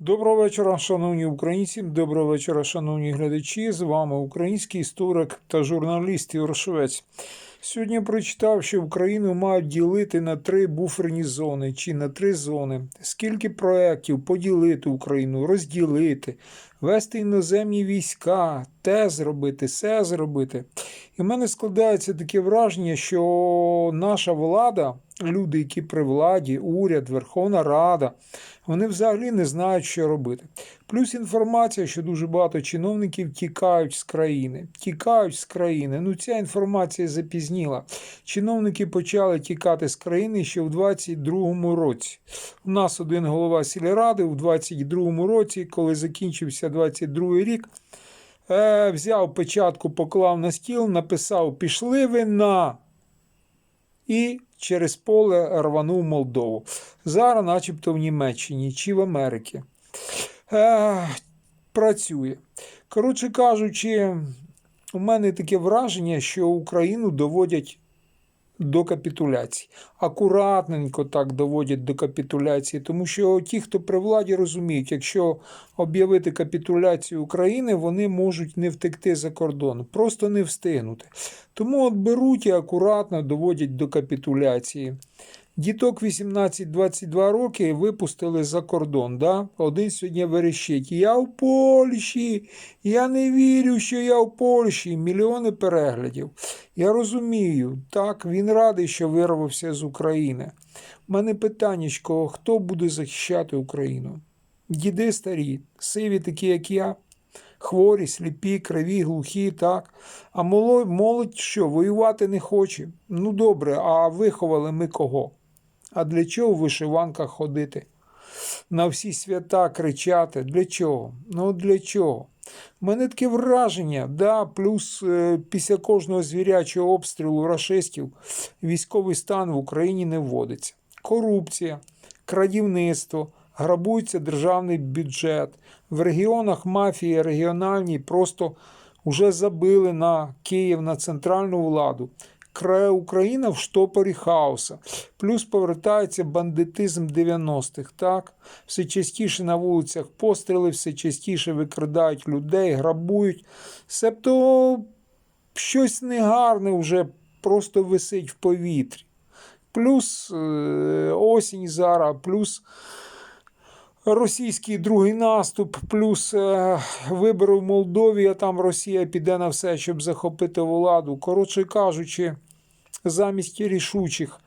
Доброго вечора, шановні українці. Доброго вечора, шановні глядачі. З вами український історик та журналіст Ігор Швець. Сьогодні прочитав, що Україну мають ділити на три буферні зони чи на три зони. Скільки проєктів поділити Україну, розділити, вести іноземні війська, те зробити, се зробити. І в мене складається таке враження, що наша влада, люди, які при владі, уряд, Верховна Рада, вони взагалі не знають, що робити. Плюс інформація, що дуже багато чиновників тікають з країни. Тікають з країни. Ну, ця інформація запізніла. Чиновники почали тікати з країни ще в 22-му році. У нас один голова сільради в 22-му році, коли закінчився 22-й рік, е, взяв печатку, поклав на стіл, написав: Пішли ви на. І через поле рванув Молдову. Зараз, начебто, в Німеччині чи в Америці. Е, працює. Коротше кажучи, у мене таке враження, що Україну доводять до капітуляції. Акуратненько так доводять до капітуляції, тому що ті, хто при владі, розуміють, якщо об'явити капітуляцію України, вони можуть не втекти за кордон, просто не встигнути. Тому от беруть і акуратно доводять до капітуляції. Діток 18-22 роки випустили за кордон. Да? Один сьогодні верещить. Я в Польщі, я не вірю, що я в Польщі. Мільйони переглядів. Я розумію, так, він радий, що вирвався з України. У мене питаннячко, хто буде захищати Україну? Діди старі, сиві такі, як я, хворі, сліпі, криві, глухі, так. А молодь, молодь що, воювати не хоче. Ну добре, а виховали ми кого? А для чого в вишиванках ходити? На всі свята кричати. Для чого? Ну для чого? У мене таке враження, да, плюс е, після кожного звірячого обстрілу рашистів військовий стан в Україні не вводиться. Корупція, крадівництво, грабується державний бюджет. В регіонах мафії регіональні просто вже забили на Київ, на центральну владу. Україна в штопорі хаоса. Плюс повертається бандитизм 90-х. Так? Все частіше на вулицях постріли, все частіше викрадають людей, грабують. Себто щось негарне вже просто висить в повітрі. Плюс е, осінь зараз, плюс російський другий наступ, плюс е, вибори в Молдові, а там Росія піде на все, щоб захопити владу. Коротше кажучи, замість рішучих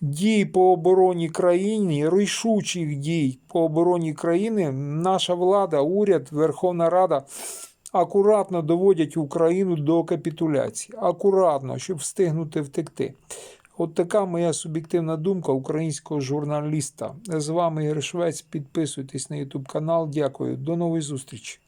дій по обороні країни, рішучих дій по обороні країни, наша влада, уряд, Верховна Рада акуратно доводять Україну до капітуляції. Акуратно, щоб встигнути втекти. От така моя суб'єктивна думка українського журналіста. З вами Ігор Швець. Підписуйтесь на YouTube канал. Дякую. До нової зустрічі.